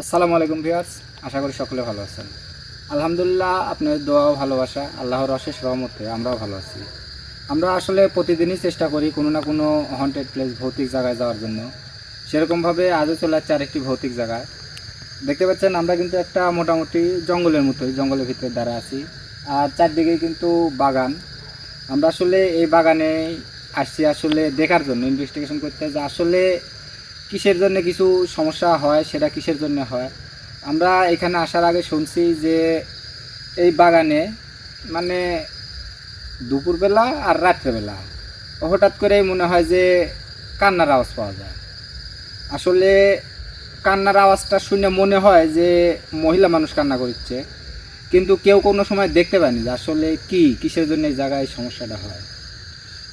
আসসালামু আলাইকুম ভিউয়ার্স, আশা করি সকলে ভালো আছেন। আলহামদুলিল্লাহ আপনার দোয়া ভালোবাসা, আল্লাহর অশেষ রহমতে আমরাও ভালো আছি। আমরা আসলে প্রতিদিনই চেষ্টা করি কোনো না কোনো হন্টেড প্লেস ভৌতিক জায়গায় যাওয়ার জন্য। সেরকমভাবে আজও চলে যাচ্ছে আরেকটি ভৌতিক জায়গায়। দেখতে পাচ্ছেন, আমরা কিন্তু একটা মোটামুটি জঙ্গলের মতোই, জঙ্গলের ভিতরে দাঁড়া আছি। আর চারদিকে কিন্তু বাগান। আমরা আসলে এই বাগানে আসছি আসলে দেখার জন্য ইনভেস্টিগেশন করতে যে আসলে কিসের জন্য কিছু সমস্যা হয়, সেটা কিসের জন্য হয়? আমরা এখানে আসার আগে শুনছি যে এই বাগানে মানে দুপুরবেলা আর রাত্রেবেলা হঠাৎ করেই মনে হয় যে কান্নার আওয়াজ পাওয়া যায়। আসলে কান্নার আওয়াজটা শুনে মনে হয় যে মহিলা মানুষ কান্না করছে, কিন্তু কেউ কোনো সময় দেখতে পায়নি যে আসলে কি, কিসের জন্য এই জায়গায় সমস্যাটা হয়।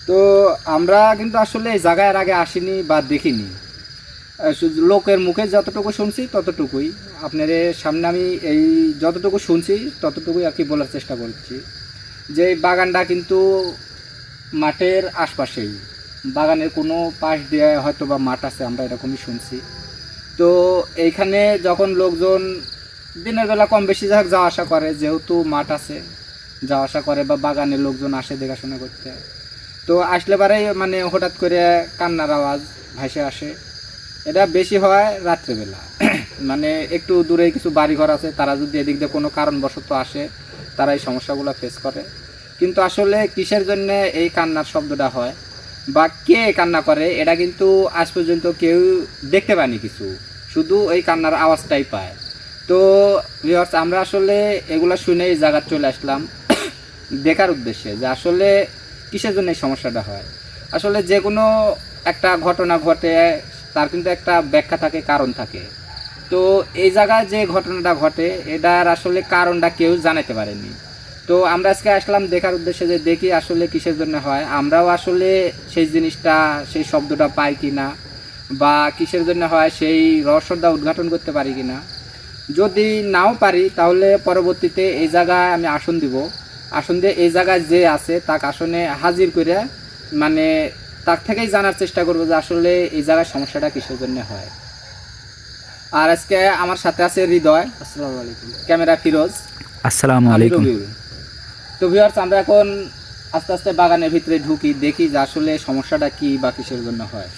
তো আমরা কিন্তু আসলে এই জায়গায় আগে আসিনি বা দেখিনি। লোকের মুখে যতটুকু শুনছি ততটুকুই। আপনার সামনে আমি এই যতটুকু শুনছি ততটুকুই আর কি বলার চেষ্টা করছি। যে বাগানটা কিন্তু মাঠের আশপাশেই। বাগানের কোনো পাশ দিয়ে হয়তো বা মাঠ আছে, আমরা এরকমই শুনছি। তো এইখানে যখন লোকজন দিনের বেলা কম বেশি যাক, যাওয়া আসা করে, যেহেতু মাঠ আছে, যাওয়া আসা করে বা বাগানের লোকজন আসে দেখাশোনা করতে। তো আসলে পারে মানে হঠাৎ করে কান্নার আওয়াজ ভাসে আসে। এটা বেশি হয় রাত্রেবেলা। মানে একটু দূরে কিছু বাড়িঘর আছে তারা যদি এদিক দিয়ে কোনো কারণবশত আসে তারা এই সমস্যাগুলো ফেস করে। কিন্তু আসলে কিসের জন্য এই কান্নার শব্দটা হয় বা কে কান্না করে এটা কিন্তু আজ পর্যন্ত কেউ দেখতে পায়নি কিছু। শুধু এই কান্নার আওয়াজটাই পায়। তো viewers, আমরা আসলে এগুলো শুনে এই জায়গা চলে আসলাম। দেখার উদ্দেশ্যে যে আসলে কিসের জন্য এই সমস্যাটা হয়। আসলে যে কোনো একটা ঘটনা ঘটে তার কিন্তু একটা ব্যাখ্যা থাকে, কারণ থাকে। তো এই জায়গায় যে ঘটনাটা ঘটে, এটার আসলে কারণটা কেউ জানাতে পারেনি। তো আমরা আজকে আসলাম দেখার উদ্দেশ্যে যে দেখি আসলে কিসের জন্য হয়। আমরাও আসলে সেই জিনিসটা, সেই শব্দটা পাই কি না, বা কিসের জন্য হয়, সেই রহস্যটা উদ্ঘাটন করতে পারি কি না। যদি নাও পারি, তাহলে পরবর্তীতে এই জায়গায় আমি আসন দিব। আসন দিয়ে এই জায়গায় যে আছে, তাকে আসনে হাজির করে মানে তার থেকেই জানার চেষ্টা করব যে আসলে এই জায়গায় সমস্যাটা কিসের জন্য হয়। আর আজকে আমার সাথে আছে হৃদয়। আসসালামু আলাইকুম। ক্যামেরা ফিরোজ। আসসালামু আলাইকুম। তো ভিউয়ার্স আমরা এখন আস্তে আস্তে বাগানের ভিতরে ঢুকি দেখি যে আসলে সমস্যাটা কি বা কিসের জন্য হয়।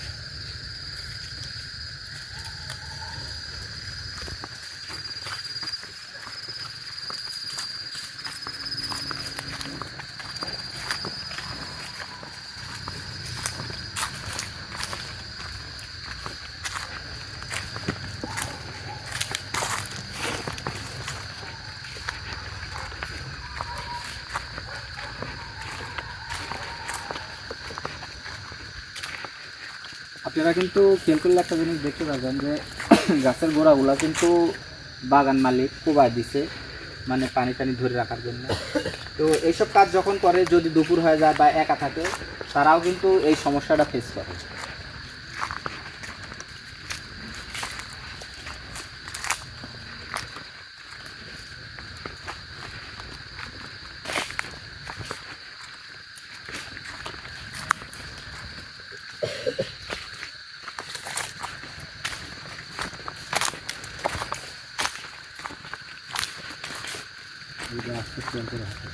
আপনারা কিন্তু খেয়াল করলে একটা জিনিস দেখতে পাবেন যে গাছের গোড়াগুলা কিন্তু বাগান মালিক কোবায় দিছে মানে পানি টানি ধরে রাখার জন্য। তো এইসব কাজ যখন করে, যদি দুপুর হয়ে যায় বা একা থাকে, তারাও কিন্তু এই সমস্যাটা ফেস করে এই যে আস্তে আস্তে করে হাঁটে।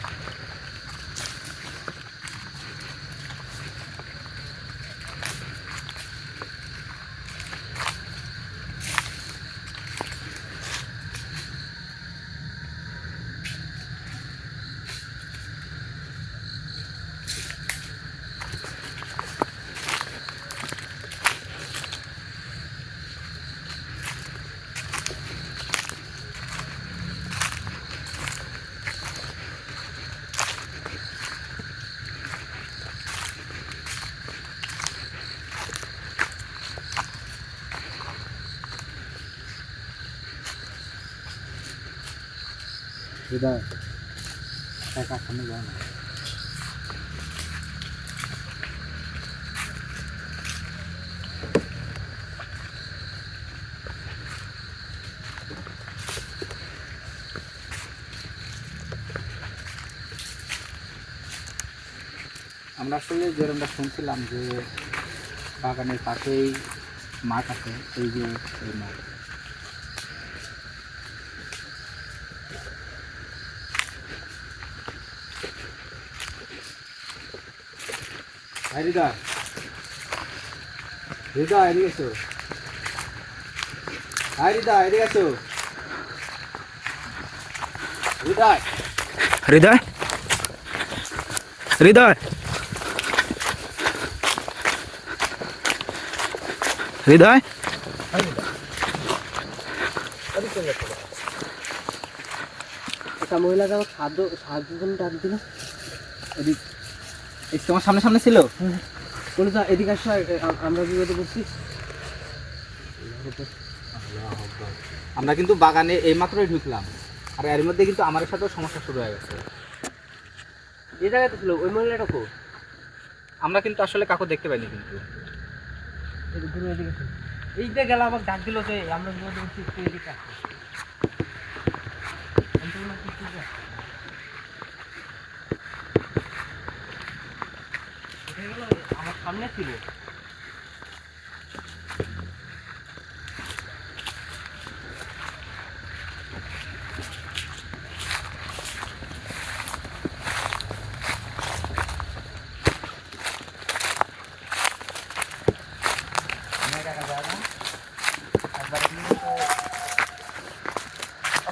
হৃদয় একা সামনে যায় না আমরা আসলে যেরকমটা শুনছিলাম যে বাগানের পাশেই মাঠ আছে, এই যে এই মাঠ। হৃদয় হৃদয় এদিকে এসো। হৃদয় এদিকে এসো। হৃদয় হৃদয়? হৃদয়? হৃদয়? একটা মহিলাকে আমার সাহায্য সাহায্যের জন্য ডাক দিল? এদিক। তোমার সামনে সামনে ছিল বলে তো এদিকে আসো আমরা বিপদে পড়ছি আমরা কিন্তু বাগানে এইমাত্রই ঢুকলাম। আর এর মধ্যে কিন্তু আমার সাথেও সমস্যা শুরু হয়ে গেছে। এই জায়গাতে ছিল ওই মহিলাটা কো? আমরা কিন্তু আসলে কাকু দেখতে পাইনি কিন্তু। আসো। এইটা গেল আবার ডাক দিল যে আমরা বিপদে পড়ছি এদিকে আসো আমি তো বললাম, তুই ঠিক আছে। কোথায় গেল? আমার সামনে ছিল।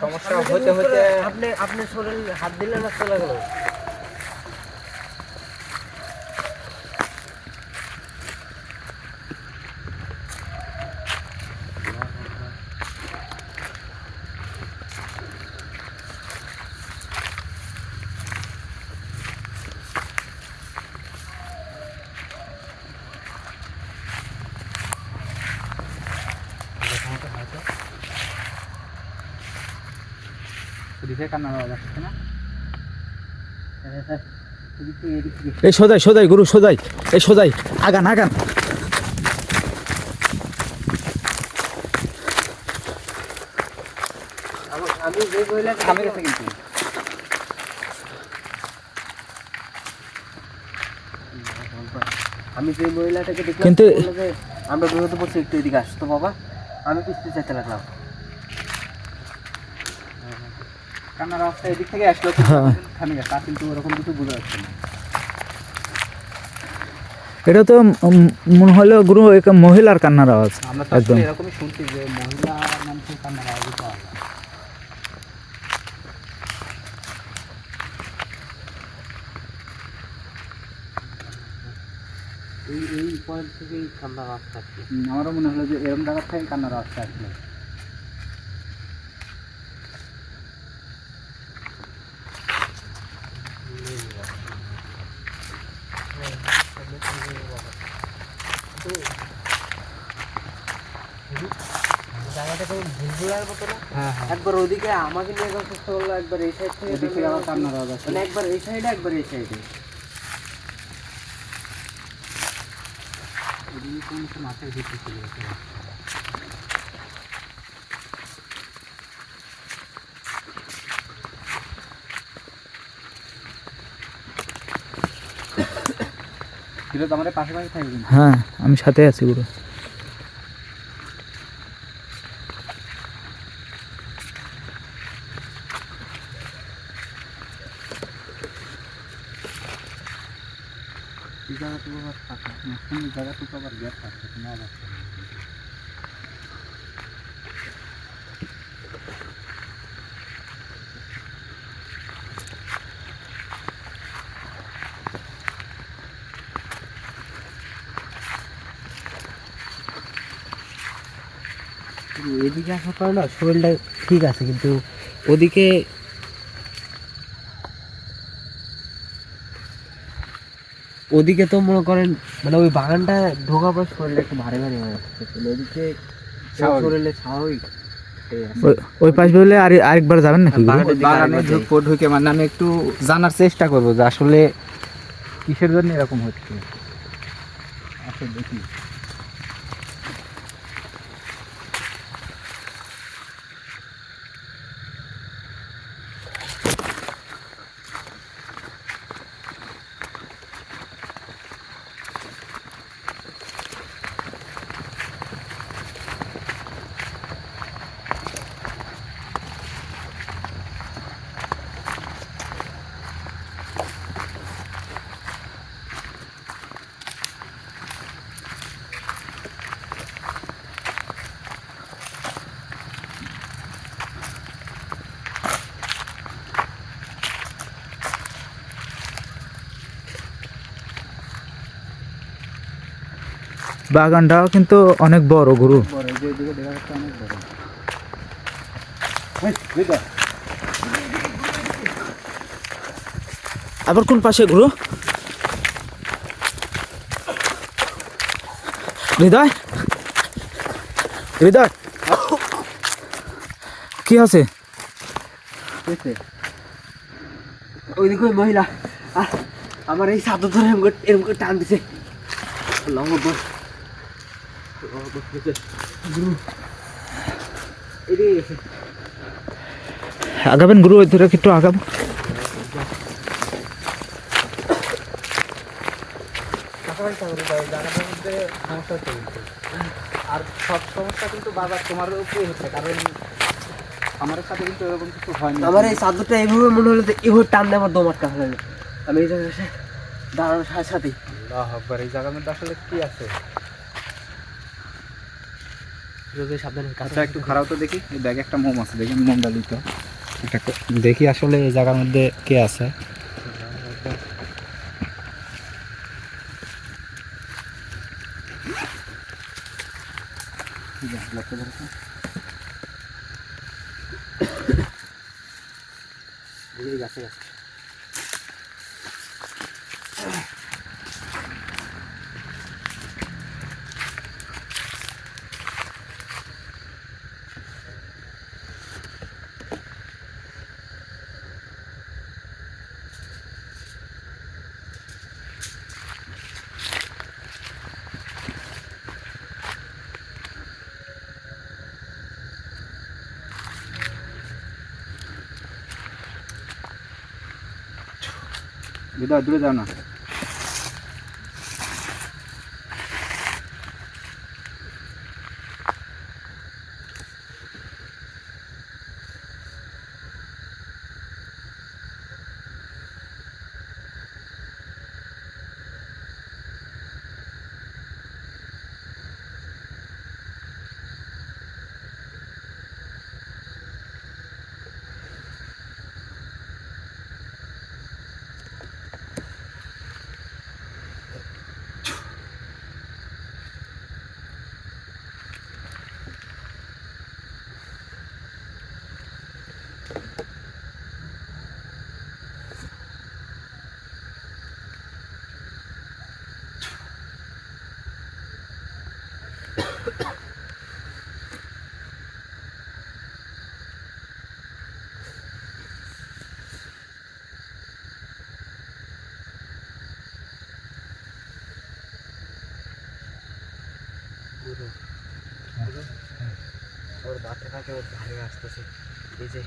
সমস্যা হতে হতে আপনি আপনি শরীর হাত দিলেন না চলে গেল দিকে কান্নার আওয়াজ আসছে না এদিক থেকে এদিক থেকে এই সোজাই সোজাই গুরু সোজাই। এই সোজাই আগান আগান। আমি গেছে কিন্তু। আমি যে মহিলাটাকে দেখলাম কিন্তু- আমরা বিপদে পড়ছি একটু এদিকে আসতো বাবা। আমি পিছতে চাইতে লাগলাম। কান্নার আওয়াজটা এদিক থেকে আসলো কিন্তু হ্যাঁ। গেছে আর কিন্তু ওরকম কিছু বোঝা যাচ্ছে না। এটা তো মনে হলো গুরু এক মহিলার কান্নার আওয়াজ একদম। এরকমই শুনছি যে মহিলা মানুষের কান্নার আওয়াজই পাওয়া যায় এই এই পয়েন্ট থেকেই রাস্তা আসছে। আমারও মনে হলো যে এরকম জায়গা থেকে কান্নার আওয়াজটা আসলো জায়গাটা কেমন ভুলভুলার মতো না হ্যাঁ হ্যাঁ একবার ওদিকে আমাকে নিয়ে যাওয়ার চেষ্টা করল একবার এই সাইড থেকে এদিক আবার কান্নার আওয়াজ আসলো। মানে একবার এই সাইডে একবার এই সাইডে এদিকে কোন কিছু ভিতরে চলে গেছে। ফিরোজ আমাদের পাশে পাশে থাকবে কিন্তু। হ্যাঁ আমি সাথে আছি গুরু আবার ফাঁকা থাকছে কোনো এদিকে আসার পরে না শরীরটা ঠিক আছে কিন্তু ওদিকে ওদিকে তো মনে করেন মানে ওই বাগানটা ঢোকা পর শরীরে একটু ভারী ভারী হয়ে যাচ্ছে। ওদিকে স্বাভাবিক। শরীরে স্বাভাবিক। ওই- ওই পাশ বলে আর আরেকবার যাবেন নাকি? বাগানে ঢুকবো ঢুকে মানে আমি একটু জানার চেষ্টা করব যে আসলে কিসের জন্য এরকম হচ্ছে? আচ্ছা দেখি। বাগানটাও কিন্তু অনেক বড় গুরু। আবার কোন পাশে গুরু? হৃদয়? হৃদয়? কি আছে? পেয়েছে? ওই দেখো মহিলা আহ, আমার এই চাদর ধরে এরকম করে- টান দিছে। আল্লাহু আকবার। আল্লাহু আকবার, বুঝছে? গুরু, এদিকে গেছে। আগাবেন গুরু ওই ধরে একটু আগাবো। আর সব সমস্যা কিন্তু বাবার তোমার উপরে হচ্ছে কারণ আমার সাথে কিন্তু এরকম কিছু হয়নি। আমার এই চাদরটা এইভাবে মনে হলো যে এইভাবে টান আমার দম আটকা আমি এই জায়গায় এসে দাঁড়ানোর সাথে সাথেই। আল্লাহু আকবার, এই জায়গার মধ্যে আসলে কি আছে? রোজে সাবধানে আচ্ছা একটু খারাপ তো দেখি। এই ব্যাগে একটা মোম আছে দেখি মোমটা দিত এটা ক- দেখি আসলে এই জায়গার মধ্যে কে আছে। গাছে গাছে। হৃদয় দূরে যাও না। ওর বাচ্চাটাকে ওর ধারে আসতেছে। এই যে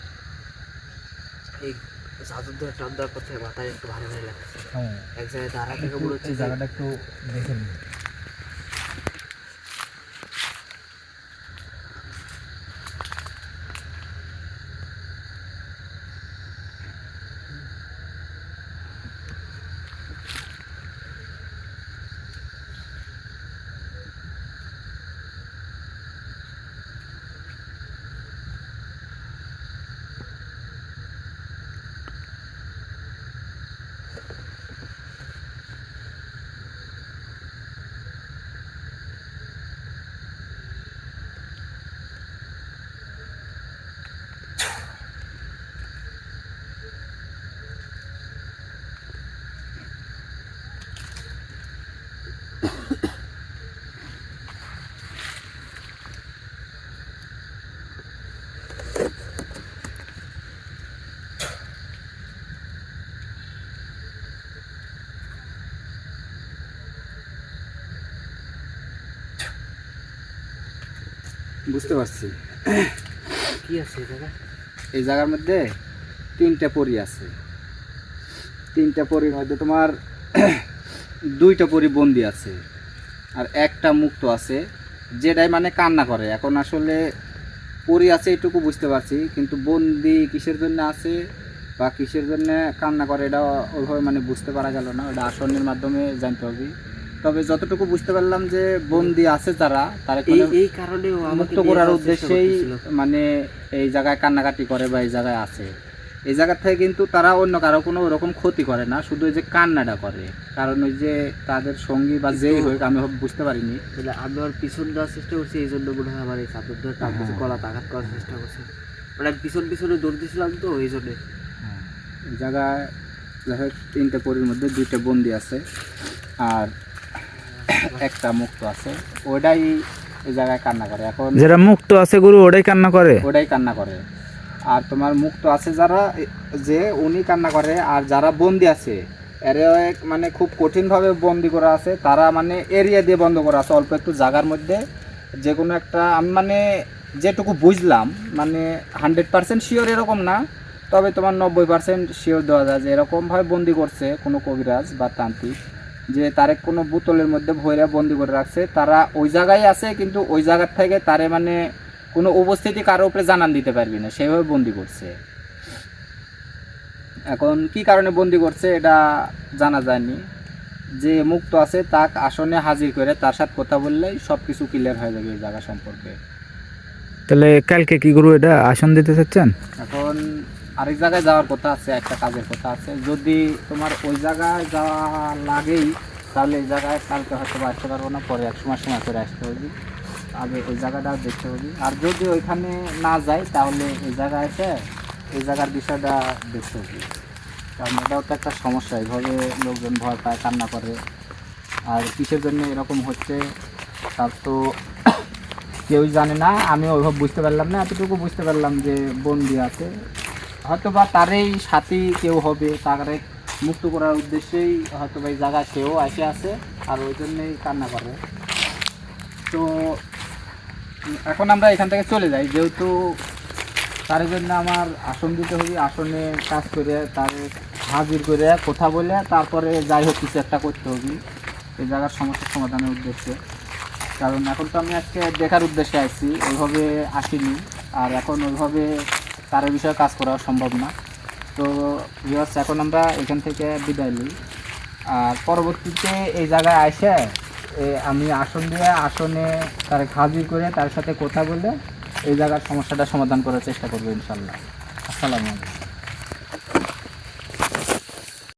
এই চাদর ধরে টান দেওয়ার পর থেকে মাথায় একটু ভারী ভারী লাগতেছে। হ্যাঁ। এক জায়গায় দাঁড়া থেকে মনে হচ্ছে জায়গাটা একটু দেখে নিন বুঝতে পারছি। কি আছে এই এই জায়গার মধ্যে তিনটা পরি আছে। তিনটা পরির মধ্যে তোমার দুইটা পরি বন্দি আছে আর একটা মুক্ত আছে যেটাই মানে কান্না করে। এখন আসলে পরি আছে এটুকু বুঝতে পারছি কিন্তু বন্দি কিসের জন্য আছে বা কিসের জন্য কান্না করে এটা ওইভাবে মানে বুঝতে পারা গেল না। ওটা আসনের মাধ্যমে জানতে হবে। তবে যতটুকু বুঝতে পারলাম যে বন্দি আছে যারা তারা এই এই কারণে মুক্ত করার উদ্দেশ্যেই মানে এই জায়গায় কান্নাকাটি করে বা এই জায়গায় আছে। এই জায়গা থেকে কিন্তু তারা অন্য কারও কোনো ওরকম ক্ষতি করে না শুধু ওই যে কান্নাটা করে। কারণ ওই যে তাদের সঙ্গী বা যেই হোক আমি বুঝতে পারিনি। তাহলে আমি আমার পিছন দেওয়ার চেষ্টা করছি এই জন্য মনে হয় আমার এই চাদর ধরে টানতেছে হ্যাঁ। গলা আঘাত করার চেষ্টা করছে। মানে পিছন পিছনে দৌড় দিয়েছিলাম তো এই জন্য। এই জায়গায় দেখা যাচ্ছে তিনটে পরির মধ্যে দুইটা বন্দি আছে। আর একটা মুক্ত আছে ওটাই এই জায়গায় কান্না করে। এখন যারা মুক্ত আছে গুরু ওটাই কান্না করে? ওটাই কান্না করে। আর তোমার মুক্ত আছে যারা যে উনি কান্না করে আর যারা বন্দি আছে এর মানে খুব কঠিনভাবে বন্দি করা আছে তারা মানে এরিয়া দিয়ে বন্ধ করা আছে অল্প একটু জায়গার মধ্যে। যে কোনো একটা আমি মানে যেটুকু বুঝলাম মানে হান্ড্রেড পার্সেন্ট শিওর এরকম না তবে তোমার নব্বই পার্সেন্ট শিওর দেওয়া যায় যে এরকমভাবে বন্দি করছে কোনো কবিরাজ বা তান্ত্রিক। যে তারে কোনো বোতলের মধ্যে ভৈরা বন্দি করে রাখছে তারা ওই জায়গায় আছে কিন্তু ওই জায়গার থেকে তারে মানে কোনো উপস্থিতি কারও উপরে জানান দিতে পারবি না সেভাবে বন্দি করছে। এখন কি কারণে বন্দি করছে এটা জানা যায়নি। যে মুক্ত আছে তাক আসনে হাজির করে তার সাথে কথা বললেই সব কিছু ক্লিয়ার হয়ে যাবে এই জায়গা সম্পর্কে। তাহলে কালকে কি গুরু এটা আসন দিতে চাচ্ছেন? এখন আরেক জায়গায় যাওয়ার কথা আছে, একটা কাজের কথা আছে। যদি তোমার ওই জায়গায় যাওয়া লাগেই, তাহলে এই জায়গায় কালকে হয়তো আসতে পারব না, পরে এক সময় সময় করে আসতে হবে। আগে ওই জায়গাটা দেখতে হবে। আর যদি ওইখানে না যাই, তাহলে এই জায়গায় এসে এই জায়গার বিষয়টা দেখতে হবে। কারণ এটাও তো একটা সমস্যা এইভাবে লোকজন ভয় পায়, কান্না করে। আর কিসের জন্য এরকম হচ্ছে তার তো কেউই জানে না। আমি ওইভাবে বুঝতে পারলাম না, এতটুকু বুঝতে পারলাম যে বন্দি আছে। হয়তো বা তারই সাথী কেউ হবে তারে মুক্ত করার উদ্দেশ্যেই হয়তো বা এই জায়গা সেও আসে আছে, আর ওই জন্যই কান্না করে। তো, এখন আমরা এখান থেকে চলে যাই, যেহেতু তার জন্য আমার আসন দিতে হবে, আসনে কাজ করে তার হাজির করে কথা বলে তারপরে যাই হোক কিছু একটা করতে হবে, এই জায়গার সমস্যার সমাধানের উদ্দেশ্যে। কারণ এখন তো আমি আজকে দেখার উদ্দেশ্যে আসছি ওইভাবে আসিনি, আর এখন ওইভাবে তার বিষয়ে কাজ করা সম্ভব না। তো ভিউয়ার্স এখন আমরা এখান থেকে বিদায় নিই। আর পরবর্তীতে এই জায়গায় আসে আমি আসন দিয়ে আসনে তার হাজির করে তার সাথে কথা বলে এই জায়গার সমস্যাটা সমাধান করার চেষ্টা করব ইনশাল্লাহ। আসসালামু আলাইকুম।